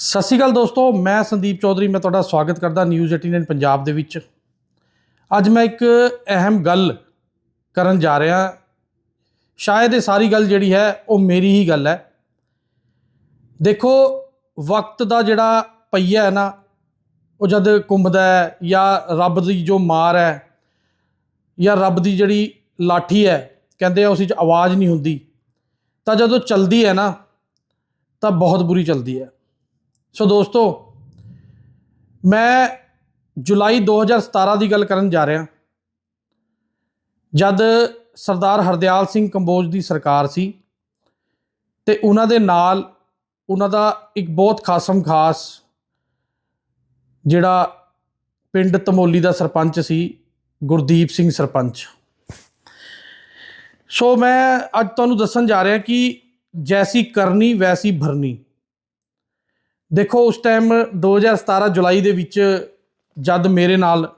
ਸਤਿ ਸ਼੍ਰੀ ਅਕਾਲ ਦੋਸਤੋ, ਮੈਂ ਸੰਦੀਪ ਚੌਧਰੀ, ਮੈਂ ਤੁਹਾਡਾ ਸਵਾਗਤ ਕਰਦਾ ਨਿਊਜ਼ 18 ਪੰਜਾਬ ਦੇ ਵਿੱਚ। ਅੱਜ ਮੈਂ ਇੱਕ ਅਹਿਮ ਗੱਲ ਕਰਨ ਜਾ ਰਿਹਾ। ਸ਼ਾਇਦ ਇਹ ਸਾਰੀ ਗੱਲ ਜਿਹੜੀ ਹੈ, ਉਹ ਮੇਰੀ ਹੀ ਗੱਲ ਹੈ। ਦੇਖੋ, ਵਕਤ ਦਾ ਜਿਹੜਾ ਪਈਆ ਹੈ ਨਾ, ਉਹ ਜਦ ਘੁੰਮਦਾ ਹੈ ਜਾਂ ਰੱਬ ਦੀ ਜੋ ਮਾਰ ਹੈ ਜਾਂ ਰੱਬ ਦੀ ਜਿਹੜੀ ਲਾਠੀ ਹੈ, ਕਹਿੰਦੇ ਆ ਉਸ ਵਿੱਚ ਆਵਾਜ਼ ਨਹੀਂ ਹੁੰਦੀ। ਤਾਂ ਜਦੋਂ ਚਲਦੀ ਹੈ ਨਾ, ਤਾਂ ਬਹੁਤ ਬੁਰੀ ਚਲਦੀ ਹੈ। ਸੋ ਦੋਸਤੋ, ਮੈਂ ਜੁਲਾਈ 2017 ਦੀ ਗੱਲ ਕਰਨ ਜਾ ਰਿਹਾ। ਜਦ ਸਰਦਾਰ ਹਰਦਿਆਲ ਸਿੰਘ ਕੰਬੋਜ ਦੀ ਸਰਕਾਰ ਸੀ ਤੇ ਉਹਨਾਂ ਦੇ ਨਾਲ ਉਹਨਾਂ ਦਾ ਇੱਕ ਬਹੁਤ ਖਾਸਮ ਖਾਸ ਜਿਹੜਾ ਪਿੰਡ ਤਮੋਲੀ ਦਾ ਸਰਪੰਚ ਸੀ, ਗੁਰਦੀਪ ਸਿੰਘ ਸਰਪੰਚ। ਸੋ ਮੈਂ ਅੱਜ ਤੁਹਾਨੂੰ ਦੱਸਣ ਜਾ ਰਿਹਾ ਕਿ ਜੈਸੀ ਕਰਨੀ, ਵੈਸੀ ਭਰਨੀ। ਦੇਖੋ, ਉਸ ਟਾਈਮ 2017 ਜੁਲਾਈ ਦੇ ਵਿੱਚ ਜਦ ਮੇਰੇ ਨਾਲ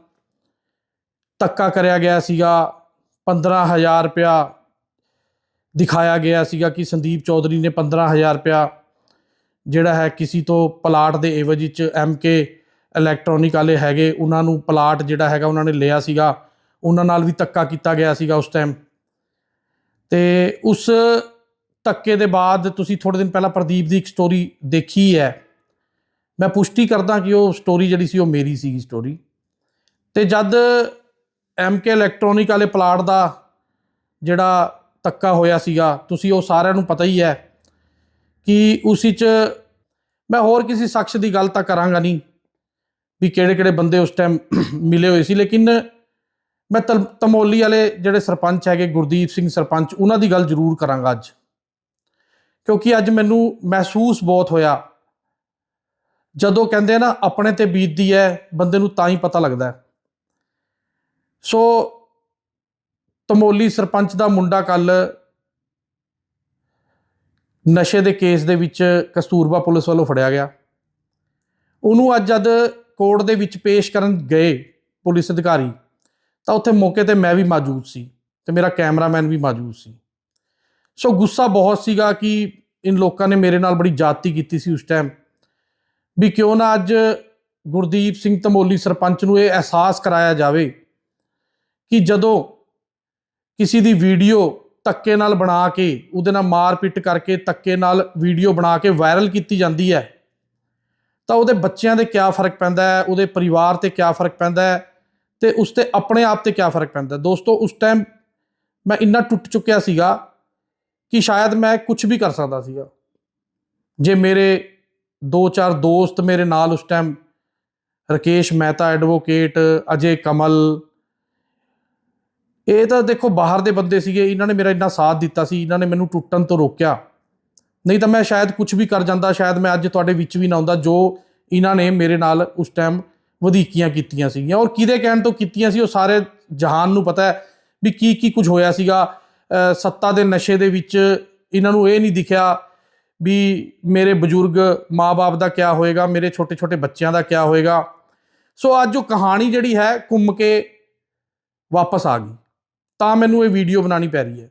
ਧੱਕਾ ਕਰਿਆ ਗਿਆ ਸੀਗਾ 15000 ਰੁਪਇਆ ਦਿਖਾਇਆ ਗਿਆ ਸੀਗਾ ਕਿ ਸੰਦੀਪ ਚੌਧਰੀ ਨੇ 15000 ਰੁਪਇਆ ਜਿਹੜਾ ਹੈ ਕਿਸੇ ਤੋਂ ਪਲਾਟ ਦੇ ਏਵਜ ਵਿੱਚ ਐਮਕੇ ਇਲੈਕਟ੍ਰੋਨਿਕ ਵਾਲੇ ਹੈਗੇ, ਉਹਨਾਂ ਨੂੰ ਪਲਾਟ ਜਿਹੜਾ ਹੈਗਾ ਉਹਨਾਂ ਨੇ ਲਿਆ ਸੀਗਾ। ਉਹਨਾਂ ਨਾਲ ਵੀ ਧੱਕਾ ਕੀਤਾ ਗਿਆ ਸੀਗਾ ਉਸ ਟਾਈਮ ਤੇ ਉਸ ਧੱਕੇ ਦੇ ਬਾਅਦ ਤੁਸੀਂ ਥੋੜੇ ਦਿਨ ਪਹਿਲਾਂ ਪ੍ਰਦੀਪ ਦੀ ਇੱਕ ਸਟੋਰੀ ਦੇਖੀ ਹੈ। ਮੈਂ ਪੁਸ਼ਟੀ ਕਰਦਾ ਕਿ ਉਹ ਸਟੋਰੀ ਜਿਹੜੀ ਸੀ ਉਹ ਮੇਰੀ ਸੀਗੀ ਸਟੋਰੀ ਤੇ ਜਦ ਐਮਕੇ ਇਲੈਕਟ੍ਰੋਨਿਕ ਵਾਲੇ ਪਲਾਟ ਦਾ ਜਿਹੜਾ ਤੱਕਾ ਹੋਇਆ ਸੀਗਾ, ਤੁਸੀਂ ਉਹ ਸਾਰਿਆਂ ਨੂੰ ਪਤਾ ਹੀ ਹੈ ਕਿ ਉਸ ਵਿੱਚ ਮੈਂ ਹੋਰ ਕਿਸੇ ਸ਼ਖਸ ਦੀ ਗੱਲ ਤਾਂ ਕਰਾਂਗਾ ਨਹੀਂ ਵੀ ਕਿਹੜੇ ਕਿਹੜੇ ਬੰਦੇ ਉਸ ਟਾਈਮ ਮਿਲੇ ਹੋਏ ਸੀ, ਲੇਕਿਨ ਮੈਂ ਤਲ- ਤਮੋਲੀ ਵਾਲੇ ਜਿਹੜੇ ਸਰਪੰਚ ਹੈਗੇ, ਗੁਰਦੀਪ ਸਿੰਘ ਸਰਪੰਚ, ਉਹਨਾਂ ਦੀ ਗੱਲ ਜ਼ਰੂਰ ਕਰਾਂਗਾ ਅੱਜ। ਕਿਉਂਕਿ ਅੱਜ ਮੈਨੂੰ ਮਹਿਸੂਸ ਬਹੁਤ ਹੋਇਆ ਜਦੋਂ ਕਹਿੰਦੇ ਨਾ, ਆਪਣੇ ਤੇ ਬੀਤਦੀ ਹੈ ਬੰਦੇ ਨੂੰ ਤਾਂ ਹੀ ਪਤਾ ਲੱਗਦਾ ਹੈ ਸੋ ਤਮੋਲੀ ਸਰਪੰਚ ਦਾ ਮੁੰਡਾ ਕੱਲ ਨਸ਼ੇ ਦੇ ਕੇਸ ਦੇ ਵਿੱਚ ਕਸਤੂਰਬਾ ਪੁਲਿਸ ਵੱਲੋਂ ਫੜਿਆ ਗਿਆ। ਉਹਨੂੰ ਅੱਜ ਜਦ ਕੋਰਟ ਦੇ ਵਿੱਚ ਪੇਸ਼ ਕਰਨ ਗਏ ਪੁਲਿਸ ਅਧਿਕਾਰੀ, ਤਾਂ ਉੱਥੇ ਮੌਕੇ ਤੇ ਮੈਂ ਵੀ ਮੌਜੂਦ ਸੀ ਤੇ ਮੇਰਾ ਕੈਮਰਾਮੈਨ ਵੀ ਮੌਜੂਦ ਸੀ। ਸੋ ਗੁੱਸਾ ਬਹੁਤ ਸੀਗਾ ਕਿ ਇਨ ਲੋਕਾਂ ਨੇ ਮੇਰੇ ਨਾਲ ਬੜੀ ਜਾਤੀ ਕੀਤੀ ਸੀ ਉਸ ਟਾਈਮ ਵੀ ਕਿਉਂ ਨਾ ਅੱਜ ਗੁਰਦੀਪ ਸਿੰਘ ਧਮੋਲੀ ਸਰਪੰਚ ਨੂੰ ਇਹ ਅਹਿਸਾਸ ਕਰਾਇਆ ਜਾਵੇ ਕਿ ਜਦੋਂ ਕਿਸੇ ਦੀ ਵੀਡੀਓ ਧੱਕੇ ਨਾਲ ਬਣਾ ਕੇ, ਉਹਦੇ ਨਾਲ ਮਾਰ ਪਿੱਟ ਕਰਕੇ ਧੱਕੇ ਨਾਲ ਵੀਡੀਓ ਬਣਾ ਕੇ ਵਾਇਰਲ ਕੀਤੀ ਜਾਂਦੀ ਹੈ, ਤਾਂ ਉਹਦੇ ਬੱਚਿਆਂ ਦੇ ਕਿਆ ਫ਼ਰਕ ਪੈਂਦਾ ਹੈ, ਉਹਦੇ ਪਰਿਵਾਰ ਤੇ ਕਿਆ ਫ਼ਰਕ ਪੈਂਦਾ ਹੈ ਤੇ ਉਸ ਤੇ ਆਪਣੇ ਆਪ ਤੇ ਕਿਆ ਫ਼ਰਕ ਪੈਂਦਾ ਦੋਸਤੋ, ਉਸ ਟਾਈਮ ਮੈਂ ਇੰਨਾ ਟੁੱਟ ਚੁੱਕਿਆ ਸੀਗਾ ਕਿ ਸ਼ਾਇਦ ਮੈਂ ਕੁਝ ਵੀ ਕਰ ਸਕਦਾ ਸੀਗਾ। ਜੇ ਮੇਰੇ ਦੋ ਚਾਰ ਦੋਸਤ ਮੇਰੇ ਨਾਲ ਉਸ ਟਾਈਮ ਰਕੇਸ਼ ਮਹਿਤਾ ਐਡਵੋਕੇਟ ਅਜੇ ਕਮਲ। ਇਹ ਤਾਂ ਦੇਖੋ ਬਾਹਰ ਦੇ ਬੰਦੇ ਸੀਗੇ, ਇਹਨਾਂ ਨੇ ਮੇਰਾ ਇੰਨਾ ਸਾਥ ਦਿੱਤਾ ਸੀ, ਇਹਨਾਂ ਨੇ ਮੈਨੂੰ ਟੁੱਟਣ ਤੋਂ ਰੋਕਿਆ। ਨਹੀਂ ਤਾਂ ਮੈਂ ਸ਼ਾਇਦ ਕੁਝ ਵੀ ਕਰ ਜਾਂਦਾ, ਸ਼ਾਇਦ ਮੈਂ ਅੱਜ ਤੁਹਾਡੇ ਵਿੱਚ ਵੀ ਨਾ ਹੁੰਦਾ, ਜੋ ਇਹਨਾਂ ਨੇ ਮੇਰੇ ਨਾਲ ਉਸ ਟਾਈਮ ਵਧੀਕੀਆਂ ਕੀਤੀਆਂ ਸੀਗੀਆਂ। ਔਰ ਕਿਹਦੇ ਕਹਿਣ ਤੋਂ ਕੀਤੀਆਂ ਸੀ, ਉਹ ਸਾਰੇ ਜਹਾਨ ਨੂੰ ਪਤਾ ਹੈ ਵੀ ਕੀ ਕੀ ਕੁਝ ਹੋਇਆ ਸੀਗਾ। ਸੱਤਾ ਦੇ ਨਸ਼ੇ ਦੇ ਵਿੱਚ ਇਹਨਾਂ ਨੂੰ ਇਹ ਨਹੀਂ ਦਿਖਿਆ ਵੀ ਮੇਰੇ ਬਜ਼ੁਰਗ ਮਾਪੇ ਦਾ ਕਿਆ ਹੋਏਗਾ, ਮੇਰੇ ਛੋਟੇ ਛੋਟੇ ਬੱਚਿਆਂ ਦਾ ਕਿਆ ਹੋਏਗਾ। ਸੋ ਅੱਜ ਉਹ ਕਹਾਣੀ ਜਿਹੜੀ ਹੈ ਘੁੰਮ ਕੇ ਵਾਪਸ ਆ ਗਈ। ਤਾਂ ਮੈਨੂੰ ਇਹ ਵੀਡੀਓ ਬਣਾਉਣੀ ਪੈ ਰਹੀ ਹੈ।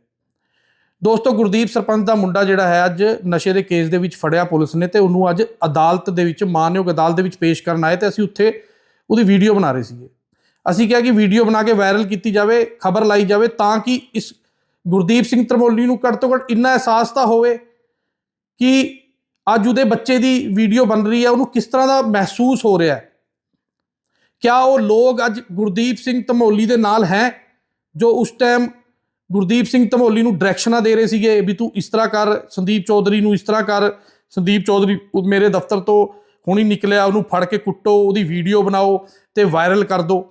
ਦੋਸਤੋ, ਗੁਰਦੀਪ ਸਰਪੰਚ ਦਾ ਮੁੰਡਾ ਜਿਹੜਾ ਹੈ ਅੱਜ ਨਸ਼ੇ ਦੇ ਕੇਸ ਦੇ ਵਿੱਚ ਫੜਿਆ ਪੁਲਿਸ ਨੇ ਤੇ ਉਹਨੂੰ ਅੱਜ ਅਦਾਲਤ ਦੇ ਵਿੱਚ, ਮਾਨਯੋਗ ਅਦਾਲਤ ਦੇ ਵਿੱਚ ਪੇਸ਼ ਕਰਨ ਆਏ ਤੇ ਅਸੀਂ ਉੱਥੇ ਉਹਦੀ ਵੀਡੀਓ ਬਣਾ ਰਹੇ ਸੀਗੇ। ਅਸੀਂ ਕਿਹਾ ਕਿ ਵੀਡੀਓ ਬਣਾ ਕੇ ਵਾਇਰਲ ਕੀਤੀ ਜਾਵੇ, ਖਬਰ ਲਾਈ ਜਾਵੇ ਤਾਂ ਕਿ ਇਸ ਗੁਰਦੀਪ ਸਿੰਘ ਤਰਮੋਲੀ ਨੂੰ ਘੱਟ ਤੋਂ ਘੱਟ ਇੰਨਾ ਅਹਿਸਾਸ ਤਾਂ ਹੋਵੇ ਕਿ ਅੱਜ ਉਹਦੇ ਬੱਚੇ ਦੀ ਵੀਡੀਓ ਬਣ ਰਹੀ ਹੈ, ਉਹਨੂੰ ਕਿਸ ਤਰ੍ਹਾਂ ਦਾ ਮਹਿਸੂਸ ਹੋ ਰਿਹਾ ਹੈ? ਕਿਆ ਉਹ ਲੋਕ ਅੱਜ ਗੁਰਦੀਪ ਸਿੰਘ ਧਮੋਲੀ ਦੇ ਨਾਲ ਹੈ, ਜੋ ਉਸ ਟਾਈਮ ਗੁਰਦੀਪ ਸਿੰਘ ਧਮੋਲੀ ਨੂੰ ਡਾਇਰੈਕਸ਼ਨਾਂ ਦੇ ਰਹੇ ਸੀਗੇ ਵੀ ਤੂੰ ਇਸ ਤਰ੍ਹਾਂ ਕਰ, ਸੰਦੀਪ ਚੌਧਰੀ ਨੂੰ ਇਸ ਤਰ੍ਹਾਂ ਕਰ, ਸੰਦੀਪ ਚੌਧਰੀ ਉਹ ਮੇਰੇ ਦਫ਼ਤਰ ਤੋਂ ਹੁਣੀ ਨਿਕਲਿਆ, ਉਹਨੂੰ ਫੜ ਕੇ ਕੁੱਟੋ, ਉਹਦੀ ਵੀਡੀਓ ਬਣਾਓ ਤੇ ਵਾਇਰਲ ਕਰ ਦਿਓ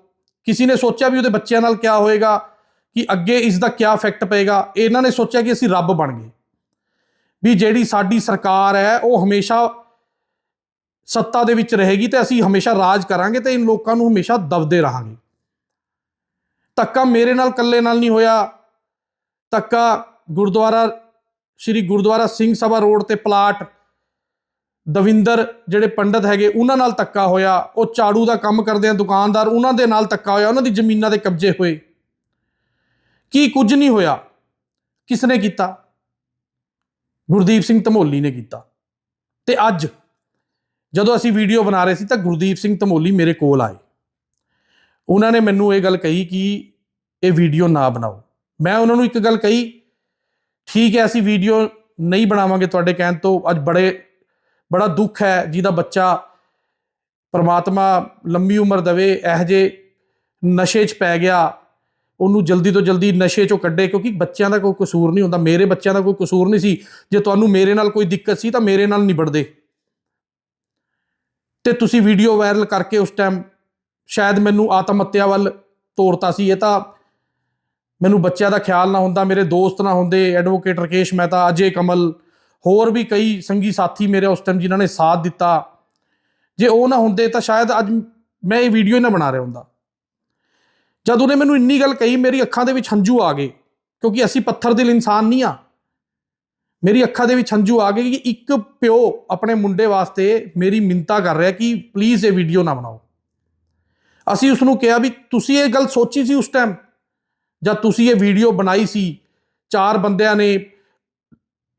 ਕਿਸੇ ਨੇ ਸੋਚਿਆ ਵੀ ਉਹਦੇ ਬੱਚਿਆਂ ਨਾਲ ਕਿਆ ਹੋਏਗਾ, ਕਿ ਅੱਗੇ ਇਸ ਦਾ ਕਿਆ ਇਫੈਕਟ ਪਏਗਾ? ਇਹਨਾਂ ਨੇ ਸੋਚਿਆ ਕਿ ਅਸੀਂ ਰੱਬ ਬਣ ਗਏ। ਵੀ ਜਿਹੜੀ ਸਾਡੀ ਸਰਕਾਰ ਹੈ, ਉਹ ਹਮੇਸ਼ਾ ਸੱਤਾ ਦੇ ਵਿੱਚ ਰਹੇਗੀ ਤੇ ਅਸੀਂ ਹਮੇਸ਼ਾ ਰਾਜ ਕਰਾਂਗੇ ਤੇ ਇਨ ਲੋਕਾਂ ਨੂੰ ਹਮੇਸ਼ਾ ਦਬਦੇ ਰਹਾਂਗੇ। ਧੱਕਾ ਮੇਰੇ ਨਾਲ ਇਕੱਲੇ ਨਾਲ ਨਹੀਂ ਹੋਇਆ। ਧੱਕਾ ਗੁਰਦੁਆਰਾ, ਸ੍ਰੀ ਗੁਰਦੁਆਰਾ ਸਿੰਘ ਸਭਾ ਰੋਡ ਤੇ ਪਲਾਟ ਦਵਿੰਦਰ ਜਿਹੜੇ ਪੰਡਤ ਹੈਗੇ, ਉਹਨਾਂ ਨਾਲ ਧੱਕਾ ਹੋਇਆ। ਉਹ ਝਾੜੂ ਦਾ ਕੰਮ ਕਰਦੇ ਆ, ਦੁਕਾਨਦਾਰ ਉਹਨਾਂ ਦੇ ਨਾਲ ਧੱਕਾ ਹੋਇਆ, ਉਹਨਾਂ ਦੀ ਜ਼ਮੀਨਾਂ ਦੇ ਕਬਜ਼ੇ ਹੋਏ। ਕੀ ਕੁਝ ਨਹੀਂ ਹੋਇਆ। ਕਿਸਨੇ ਕੀਤਾ? ਗੁਰਦੀਪ ਸਿੰਘ ਧਮੋਲੀ ਨੇ ਕੀਤਾ। ਤੇ ਅੱਜ ਜਦੋਂ ਅਸੀਂ ਵੀਡੀਓ ਬਣਾ ਰਹੇ ਸੀ ਤਾਂ ਗੁਰਦੀਪ ਸਿੰਘ ਧਮੋਲੀ ਮੇਰੇ ਕੋਲ ਆਏ। ਉਹਨਾਂ ਨੇ ਮੈਨੂੰ ਇਹ ਗੱਲ ਕਹੀ ਕਿ ਇਹ ਵੀਡੀਓ ਨਾ ਬਣਾਓ। ਮੈਂ ਉਹਨਾਂ ਨੂੰ ਇੱਕ ਗੱਲ ਕਹੀ, ਠੀਕ ਹੈ, ਅਸੀਂ ਵੀਡੀਓ ਨਹੀਂ ਬਣਾਵਾਂਗੇ ਤੁਹਾਡੇ ਕਹਿਣ ਤੋਂ। ਅੱਜ ਬੜੇ, ਬੜਾ ਦੁੱਖ ਹੈ ਜਿਹਦਾ ਬੱਚਾ ਪਰਮਾਤਮਾ ਲੰਮੀ ਉਮਰ ਦੇਵੇ, ਇਹ ਜੇ ਨਸ਼ੇ 'ਚ ਪੈ ਗਿਆ। ਉਹਨੂੰ ਜਲਦੀ ਤੋਂ ਜਲਦੀ ਨਸ਼ੇ 'ਚੋਂ ਕੱਢੇ, ਕਿਉਂਕਿ ਬੱਚਿਆਂ ਦਾ ਕੋਈ ਕਸੂਰ ਨਹੀਂ ਹੁੰਦਾ, ਮੇਰੇ ਬੱਚਿਆਂ ਦਾ ਕੋਈ ਕਸੂਰ ਨਹੀਂ ਸੀ। ਜੇ ਤੁਹਾਨੂੰ ਮੇਰੇ ਨਾਲ ਕੋਈ ਦਿੱਕਤ ਸੀ, ਤਾਂ ਮੇਰੇ ਨਾਲ ਨਿਬੜਦੇ ਤੇ ਤੁਸੀਂ ਵੀਡੀਓ ਵਾਇਰਲ ਕਰਕੇ ਉਸ ਟਾਈਮ ਸ਼ਾਇਦ ਮੈਨੂੰ ਆਤਮ ਹੱਤਿਆ ਵੱਲ ਤੋਰਤਾ ਸੀ, ਇਹ ਤਾਂ ਮੈਨੂੰ ਬੱਚਿਆਂ ਦਾ ਖਿਆਲ ਨਾ ਹੁੰਦਾ, ਮੇਰੇ ਦੋਸਤ ਨਾ ਹੁੰਦੇ ਐਡਵੋਕੇਟ ਰਕੇਸ਼ ਮਹਿਤਾ, ਅਜੇ ਕਮਲ, ਹੋਰ ਵੀ ਕਈ ਸੰਗੀ ਸਾਥੀ ਮੇਰੇ ਉਸ ਟਾਈਮ ਜਿਨ੍ਹਾਂ ਨੇ ਸਾਥ ਦਿੱਤਾ। ਜੇ ਉਹ ਨਾ ਹੁੰਦੇ, ਤਾਂ ਸ਼ਾਇਦ ਅੱਜ ਮੈਂ ਇਹ ਵੀਡੀਓ ਹੀ ਨਾ ਬਣਾ ਰਿਹਾ ਹੁੰਦਾ। ਜਦ ਉਹਨੇ ਮੈਨੂੰ ਇੰਨੀ ਗੱਲ ਕਹੀ, ਮੇਰੀ ਅੱਖਾਂ ਦੇ ਵਿੱਚ ਹੰਝੂ ਆ ਗਏ, ਕਿਉਂਕਿ ਅਸੀਂ ਪੱਥਰ ਦਿਲ ਇਨਸਾਨ ਨਹੀਂ ਆ। ਮੇਰੀ ਅੱਖਾਂ ਦੇ ਵਿੱਚ ਹੰਝੂ ਆ ਗਏ ਕਿ ਇੱਕ ਪਿਓ ਆਪਣੇ ਮੁੰਡੇ ਵਾਸਤੇ ਮੇਰੀ ਮਿੰਤਾ ਕਰ ਰਿਹਾ ਕਿ ਪਲੀਜ਼ ਇਹ ਵੀਡੀਓ ਨਾ ਬਣਾਓ। ਅਸੀਂ ਉਸ ਨੂੰ ਕਿਹਾ ਵੀ ਤੁਸੀਂ ਇਹ ਗੱਲ ਸੋਚੀ ਸੀ ਉਸ ਟਾਈਮ ਜਦ ਤੁਸੀਂ ਇਹ ਵੀਡੀਓ ਬਣਾਈ ਸੀ? ਚਾਰ ਬੰਦਿਆਂ ਨੇ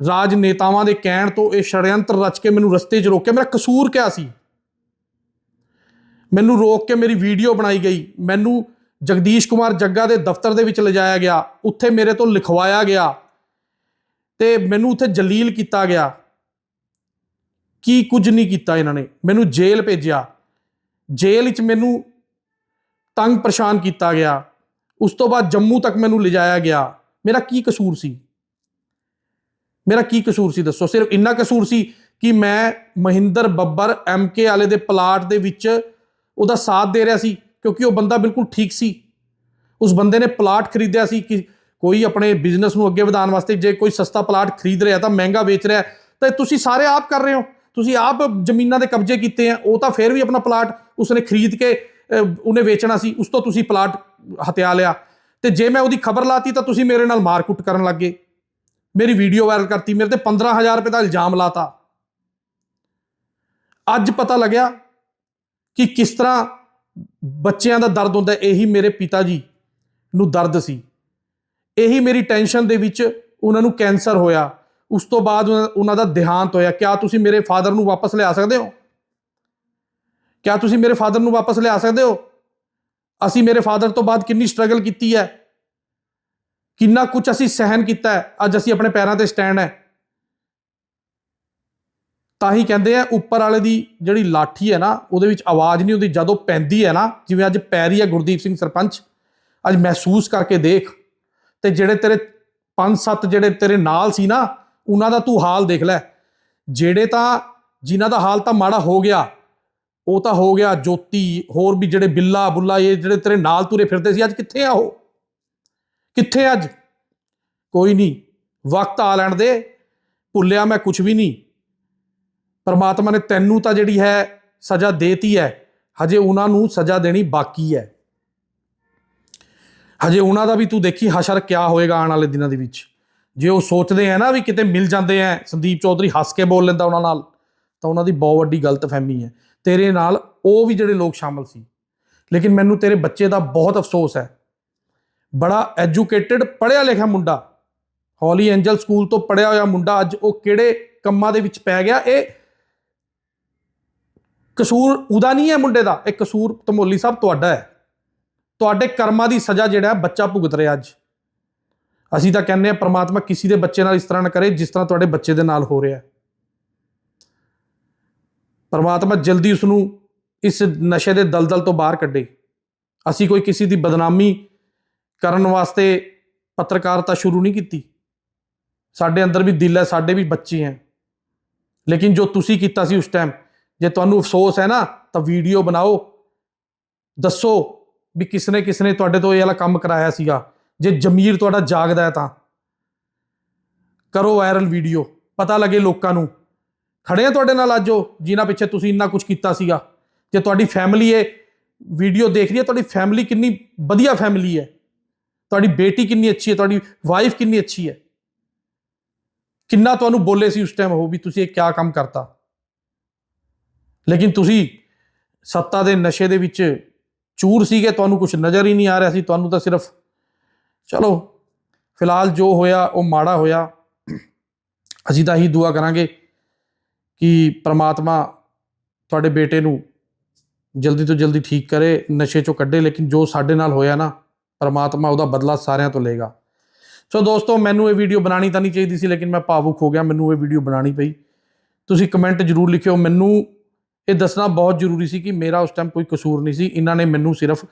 ਰਾਜਨੇਤਾਵਾਂ ਦੇ ਕਹਿਣ ਤੋਂ ਇਹ ਛੜਯੰਤਰ ਰਚ ਕੇ ਮੈਨੂੰ ਰਸਤੇ 'ਚ ਰੋਕਿਆ। ਮੇਰਾ ਕਸੂਰ ਕਿਆ ਸੀ? ਮੈਨੂੰ ਰੋਕ ਕੇ ਮੇਰੀ ਵੀਡੀਓ ਬਣਾਈ ਗਈ। ਮੈਨੂੰ ਜਗਦੀਸ਼ ਕੁਮਾਰ ਜੱਗਾ ਦੇ ਦਫ਼ਤਰ ਦੇ ਵਿੱਚ ਲਿਜਾਇਆ ਗਿਆ। ਉੱਥੇ ਮੇਰੇ ਤੋਂ ਲਿਖਵਾਇਆ ਗਿਆ ਤੇ ਮੈਨੂੰ ਉੱਥੇ ਜਲੀਲ ਕੀਤਾ ਗਿਆ। ਕੀ ਕੁਝ ਨਹੀਂ ਕੀਤਾ ਇਹਨਾਂ ਨੇ। ਮੈਨੂੰ ਜੇਲ੍ਹ ਭੇਜਿਆ। ਜੇਲ੍ਹ ਵਿੱਚ ਮੈਨੂੰ ਤੰਗ ਪਰੇਸ਼ਾਨ ਕੀਤਾ ਗਿਆ। ਉਸ ਤੋਂ ਬਾਅਦ ਜੰਮੂ ਤੱਕ ਮੈਨੂੰ ਲਿਜਾਇਆ ਗਿਆ। ਮੇਰਾ ਕੀ ਕਸੂਰ ਸੀ? ਮੇਰਾ ਕੀ ਕਸੂਰ ਸੀ ਦੱਸੋ? ਸਿਰਫ ਇੰਨਾ ਕਸੂਰ ਸੀ ਕਿ ਮੈਂ ਮਹਿੰਦਰ ਬੱਬਰ ਐਮਕੇ ਵਾਲੇ ਦੇ ਪਲਾਟ ਦੇ ਵਿੱਚ ਉਹਦਾ ਸਾਥ ਦੇ ਰਿਹਾ ਸੀ। ਕਿਉਂਕਿ ਉਹ ਬੰਦਾ ਬਿਲਕੁਲ ਠੀਕ ਸੀ। ਉਸ ਬੰਦੇ ਨੇ ਪਲਾਟ ਖਰੀਦਿਆ ਸੀ ਕਿ ਕੋਈ ਆਪਣੇ ਬਿਜ਼ਨਸ ਨੂੰ ਅੱਗੇ ਵਧਾਉਣ ਵਾਸਤੇ ਜੇ ਕੋਈ ਸਸਤਾ ਪਲਾਟ ਖਰੀਦ ਰਿਹਾ ਤਾਂ ਮਹਿੰਗਾ ਵੇਚ ਰਿਹਾ। ਤਾਂ ਤੁਸੀਂ ਸਾਰੇ ਆਪ ਕਰ ਰਹੇ ਹੋ। ਤੁਸੀਂ ਆਪ ਜ਼ਮੀਨਾਂ ਦੇ ਕਬਜ਼ੇ ਕੀਤੇ ਆ, ਉਹ ਤਾਂ ਫਿਰ ਵੀ ਆਪਣਾ ਪਲਾਟ ਉਸਨੇ ਖਰੀਦ ਕੇ ਉਹਨੇ ਵੇਚਣਾ ਸੀ, ਉਸ ਤੋਂ ਤੁਸੀਂ ਪਲਾਟ ਹਤਿਆ ਲਿਆ। ਤੇ ਜੇ ਮੈਂ ਉਹਦੀ ਖਬਰ ਲਾਤੀ ਤਾਂ ਤੁਸੀਂ ਮੇਰੇ ਨਾਲ ਮਾਰਕੁੱਟ ਕਰਨ ਲੱਗੇ ਮੇਰੀ ਵੀਡੀਓ ਵਾਇਰਲ ਕਰਤੀ, ਮੇਰੇ ਤੇ 15000 ਰੁਪਏ ਦਾ ਇਲਜ਼ਾਮ ਲਾਤਾ। ਅੱਜ ਪਤਾ ਲੱਗਿਆ ਕਿ ਕਿਸ ਤਰ੍ਹਾਂ ਬੱਚਿਆਂ ਦਾ ਦਰਦ ਹੁੰਦਾ, ਇਹੀ ਮੇਰੇ ਪਿਤਾ ਜੀ ਨੂੰ ਦਰਦ ਸੀ। ਇਹੀ ਮੇਰੀ ਟੈਨਸ਼ਨ ਦੇ ਵਿੱਚ ਉਹਨਾਂ ਨੂੰ ਕੈਂਸਰ ਹੋਇਆ। ਉਸ ਤੋਂ ਬਾਅਦ ਉਹਨਾਂ- ਉਹਨਾਂ ਦਾ ਦੇਹਾਂਤ ਹੋਇਆ। ਕਿਆ ਤੁਸੀਂ ਮੇਰੇ ਫਾਦਰ ਨੂੰ ਵਾਪਸ ਲਿਆ ਸਕਦੇ ਹੋ? ਕਿਆ ਤੁਸੀਂ ਮੇਰੇ ਫਾਦਰ ਨੂੰ ਵਾਪਸ ਲਿਆ ਸਕਦੇ ਹੋ? ਅਸੀਂ ਮੇਰੇ ਫਾਦਰ ਤੋਂ ਬਾਅਦ ਕਿੰਨੀ ਸਟਰਗਲ ਕੀਤੀ ਹੈ? ਕਿੰਨਾ ਕੁਝ ਅਸੀਂ ਸਹਿਨ ਕੀਤਾ ਹੈ? ਅੱਜ ਅਸੀਂ ਆਪਣੇ ਪੈਰਾਂ ਤੇ ਸਟੈਂਡ ਹੈ। ਤਾਂ ਹੀ ਕਹਿੰਦੇ ਆ, ਉੱਪਰ ਵਾਲੇ ਦੀ ਜਿਹੜੀ ਲਾਠੀ ਹੈ ਨਾ, ਉਹਦੇ ਵਿੱਚ ਆਵਾਜ਼ ਨਹੀਂ ਹੁੰਦੀ, ਜਦੋਂ ਪੈਂਦੀ ਹੈ ਨਾ, ਜਿਵੇਂ ਅੱਜ ਪੈ ਰਹੀ ਹੈ ਗੁਰਦੀਪ ਸਿੰਘ ਸਰਪੰਚ, ਅੱਜ ਮਹਿਸੂਸ ਕਰਕੇ ਦੇਖ, ਤੇ ਜਿਹੜੇ ਤੇਰੇ ਪੰਜ ਸੱਤ ਜਿਹੜੇ ਤੇਰੇ ਨਾਲ ਸੀ ਨਾ, ਉਹਨਾਂ ਦਾ ਤੂੰ ਹਾਲ ਦੇਖ ਲੈ। ਜਿਹੜੇ ਤਾਂ, ਜਿਨ੍ਹਾਂ ਦਾ ਹਾਲ ਤਾਂ ਮਾੜਾ ਹੋ ਗਿਆ, ਉਹ ਤਾਂ ਹੋ ਗਿਆ ਜੋਤੀ, ਹੋਰ ਵੀ ਜਿਹੜੇ ਬਿੱਲਾ ਬੁੱਲਾ, ਇਹ ਜਿਹੜੇ ਤੇਰੇ ਨਾਲ ਤੁਰੇ ਫਿਰਦੇ ਸੀ, ਅੱਜ ਕਿੱਥੇ ਆ ਉਹ? ਕਿੱਥੇ ਅੱਜ? ਕੋਈ ਨਹੀਂ, ਵਕਤ ਆ ਲੈਣ ਦੇ, ਭੁੱਲਿਆ ਮੈਂ ਕੁਝ ਵੀ ਨਹੀਂ। ਪਰਮਾਤਮਾ ਨੇ ਤੈਨੂੰ ਤਾਂ ਜਿਹੜੀ ਹੈ ਸਜ਼ਾ ਦੇਤੀ ਹੈ, ਹਜੇ ਉਹਨਾਂ ਨੂੰ ਸਜ਼ਾ ਦੇਣੀ ਬਾਕੀ ਹੈ। ਹਜੇ ਉਹਨਾਂ ਦਾ ਵੀ ਤੂੰ ਦੇਖੀ ਹਸ਼ਰ ਕਿਆ ਹੋਏਗਾ ਆਉਣ ਵਾਲੇ ਦਿਨਾਂ ਦੇ ਵਿੱਚ। ਜੇ ਉਹ ਸੋਚਦੇ ਆ ਨਾ ਵੀ ਕਿਤੇ ਮਿਲ ਜਾਂਦੇ ਆ, ਸੰਦੀਪ ਚੌਧਰੀ ਹੱਸ ਕੇ ਬੋਲ ਲੈਂਦਾ ਉਹਨਾਂ ਨਾਲ, ਤਾਂ ਉਹਨਾਂ ਦੀ ਬਹੁਤ ਵੱਡੀ ਗਲਤਫਹਿਮੀ ਹੈ। ਤੇਰੇ ਨਾਲ ਉਹ ਵੀ ਜਿਹੜੇ ਲੋਕ ਸ਼ਾਮਲ ਸੀ। ਲੇਕਿਨ ਮੈਨੂੰ ਤੇਰੇ ਬੱਚੇ ਦਾ ਬਹੁਤ ਅਫਸੋਸ ਹੈ। ਬੜਾ ਐਜੂਕੇਟਿਡ, ਪੜ੍ਹਿਆ ਲਿਖਿਆ ਮੁੰਡਾ। ਹੌਲੀ ਐਂਜਲ ਸਕੂਲ ਤੋਂ ਪੜ੍ਹਿਆ ਹੋਇਆ ਮੁੰਡਾ ਅੱਜ ਉਹ ਕਿਹੜੇ ਕੰਮਾਂ ਦੇ ਵਿੱਚ ਪੈ ਗਿਆ, ਇਹ ਕਸੂਰ ਉਹਦਾ ਨਹੀਂ ਹੈ ਮੁੰਡੇ ਦਾ, ਇਹ ਕਸੂਰ ਧਮੋਲੀ ਸਾਹਿਬ ਤੁਹਾਡਾ ਹੈ। ਤੁਹਾਡੇ ਕਰਮਾਂ ਦੀ ਸਜ਼ਾ ਜਿਹੜਾ ਬੱਚਾ ਭੁਗਤ ਰਿਹਾ ਅੱਜ। ਅਸੀਂ ਤਾਂ ਕਹਿੰਦੇ ਆ ਪ੍ਰਮਾਤਮਾ ਕਿਸੇ ਦੇ ਬੱਚੇ ਨਾਲ ਇਸ ਤਰ੍ਹਾਂ ਨਾ ਕਰੇ, ਜਿਸ ਤਰ੍ਹਾਂ ਤੁਹਾਡੇ ਬੱਚੇ ਦੇ ਨਾਲ ਹੋ ਰਿਹਾ ਹੈ। ਪਰਮਾਤਮਾ ਜਲਦੀ ਉਸ ਨੂੰ ਇਸ ਨਸ਼ੇ ਦੇ ਦਲਦਲ ਤੋਂ ਬਾਹਰ ਕੱਢੇ। ਅਸੀਂ ਕੋਈ ਕਿਸੇ ਦੀ ਬਦਨਾਮੀ ਕਰਨ ਵਾਸਤੇ ਪੱਤਰਕਾਰਤਾ ਸ਼ੁਰੂ ਨਹੀਂ ਕੀਤੀ। ਸਾਡੇ ਅੰਦਰ ਵੀ ਦਿਲ ਹੈ, ਸਾਡੇ ਵੀ ਬੱਚੇ ਹੈ। ਲੇਕਿਨ ਜੋ ਤੁਸੀਂ ਕੀਤਾ ਸੀ ਉਸ ਟਾਈਮ ਜੇ ਤੁਹਾਨੂੰ ਅਫਸੋਸ ਹੈ ਨਾ, ਤਾਂ ਵੀਡੀਓ ਬਣਾਓ। ਦੱਸੋ ਵੀ ਕਿਸਨੇ ਕਿਸਨੇ ਤੁਹਾਡੇ ਤੋਂ ਇਹ ਵਾਲਾ ਕੰਮ ਕਰਾਇਆ ਸੀਗਾ। ਜੇ ਜ਼ਮੀਰ ਤੁਹਾਡਾ ਜਾਗਦਾ ਹੈ ਤਾਂ। ਕਰੋ ਵਾਇਰਲ ਵੀਡੀਓ ਪਤਾ ਲੱਗੇ ਲੋਕਾਂ ਨੂੰ। ਖੜੇ ਆ ਤੁਹਾਡੇ ਨਾਲ ਅੱਜ ਉਹ, ਜਿਨ੍ਹਾਂ ਪਿੱਛੇ ਤੁਸੀਂ ਇੰਨਾ ਕੁਝ ਕੀਤਾ ਸੀਗਾ। ਜੇ ਤੁਹਾਡੀ ਫੈਮਿਲੀ ਇਹ ਵੀਡੀਓ ਦੇਖ ਰਹੀ ਹੈ, ਤੁਹਾਡੀ ਫੈਮਿਲੀ ਕਿੰਨੀ ਵਧੀਆ ਫੈਮਿਲੀ ਹੈ ਤੁਹਾਡੀ ਬੇਟੀ ਕਿੰਨੀ ਅੱਛੀ ਹੈ ਤੁਹਾਡੀ ਵਾਈਫ ਕਿੰਨੀ ਅੱਛੀ ਹੈ ਕਿੰਨਾ ਤੁਹਾਨੂੰ ਬੋਲੇ ਸੀ ਉਸ ਟਾਈਮ ਉਹ ਵੀ ਤੁਸੀਂ ਇਹ ਕਿਆ ਕੰਮ ਕਰਤਾ। ਲੇਕਿਨ ਤੁਸੀਂ ਸੱਤਾ ਦੇ ਨਸ਼ੇ ਦੇ ਵਿੱਚ ਚੂਰ ਸੀਗੇ, ਤੁਹਾਨੂੰ ਕੁਝ ਨਜ਼ਰ ਹੀ ਨਹੀਂ ਆ ਰਿਹਾ ਸੀ, ਤੁਹਾਨੂੰ ਤਾਂ ਸਿਰਫ ਚਲੋ, ਫਿਲਹਾਲ ਜੋ ਹੋਇਆ, ਉਹ ਮਾੜਾ ਹੋਇਆ। ਅਸੀਂ ਤਾਂ ਇਹੀ ਦੁਆ ਕਰਾਂਗੇ ਕਿ ਪ੍ਰਮਾਤਮਾ ਤੁਹਾਡੇ ਬੇਟੇ ਨੂੰ ਜਲਦੀ ਤੋਂ ਜਲਦੀ ਠੀਕ ਕਰੇ, ਨਸ਼ੇ ਚੋਂ ਕੱਢੇ, ਲੇਕਿਨ ਜੋ ਸਾਡੇ ਨਾਲ ਹੋਇਆ ਨਾ, ਪਰਮਾਤਮਾ ਉਹਦਾ ਬਦਲਾ ਸਾਰਿਆਂ ਤੋਂ ਲਏਗਾ। ਸੋ ਦੋਸਤੋ, ਮੈਨੂੰ ਇਹ ਵੀਡੀਓ ਬਣਾਉਣੀ ਤਾਂ ਨਹੀਂ ਚਾਹੀਦੀ ਸੀ, ਲੇਕਿਨ ਮੈਂ ਭਾਵੁਕ ਹੋ ਗਿਆ, ਮੈਨੂੰ ਇਹ ਵੀਡੀਓ ਬਣਾਉਣੀ ਪਈ। ਤੁਸੀਂ ਕਮੈਂਟ ਜ਼ਰੂਰ ਲਿਖਿਓ, ਮੈਨੂੰ ਇਹ ਦੱਸਣਾ ਬਹੁਤ ਜ਼ਰੂਰੀ ਸੀ ਕਿ ਮੇਰਾ ਉਸ ਟਾਈਮ ਕੋਈ ਕਸੂਰ ਨਹੀਂ ਸੀ। ਇਹਨਾਂ ਨੇ ਮੈਨੂੰ ਸਿਰਫ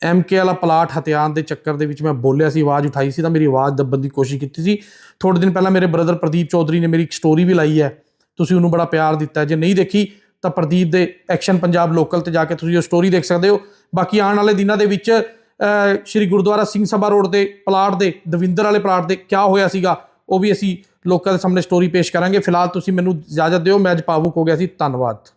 ਐਮਕੇ ਵਾਲਾ ਪਲਾਟ ਹਥਿਆਨ ਦੇ ਚੱਕਰ ਦੇ ਵਿੱਚ ਮੈਂ ਬੋਲਿਆ ਸੀ, ਆਵਾਜ਼ ਉਠਾਈ ਸੀ ਤਾਂ ਮੇਰੀ ਆਵਾਜ਼ ਦੱਬਣ ਦੀ ਕੋਸ਼ਿਸ਼ ਕੀਤੀ ਸੀ। ਥੋੜੇ ਦਿਨ ਪਹਿਲਾਂ ਮੇਰੇ ਬ੍ਰਦਰ ਪ੍ਰਦੀਪ ਚੌਧਰੀ ਨੇ ਮੇਰੀ ਇੱਕ ਸਟੋਰੀ ਵੀ ਲਾਈ ਹੈ। ਤੁਸੀਂ ਉਹਨੂੰ ਬੜਾ ਪਿਆਰ ਦਿੱਤਾ। ਜੇ ਨਹੀਂ ਦੇਖੀ ਤਾਂ ਪ੍ਰਦੀਪ ਦੇ ਐਕਸ਼ਨ ਪੰਜਾਬ ਲੋਕਲ ਤੇ ਜਾ ਕੇ ਤੁਸੀਂ ਉਹ ਸਟੋਰੀ ਦੇਖ ਸਕਦੇ ਹੋ। ਬਾਕੀ ਆਉਣ ਵਾਲੇ ਦਿਨਾਂ ਦੇ ਵਿੱਚ ਸ਼੍ਰੀ ਗੁਰਦੁਆਰਾ ਸਿੰਘ ਸਭਾ ਰੋਡ ਦੇ ਪਲਾਟ ਦੇ, ਦਵਿੰਦਰ ਵਾਲੇ ਪਲਾਟ ਦੇ ਕਿਆ ਹੋਇਆ ਸੀਗਾ, ਉਹ ਵੀ ਅਸੀਂ ਲੋਕਾਂ ਦੇ ਸਾਹਮਣੇ ਸਟੋਰੀ ਪੇਸ਼ ਕਰਾਂਗੇ। ਫਿਲਹਾਲ ਤੁਸੀਂ ਮੈਨੂੰ ਇਜਾਜ਼ਤ ਦਿਓ, ਮੈਂ ਅੱਜ ਭਾਵੁਕ ਹੋ ਗਿਆ ਸੀ। ਧੰਨਵਾਦ।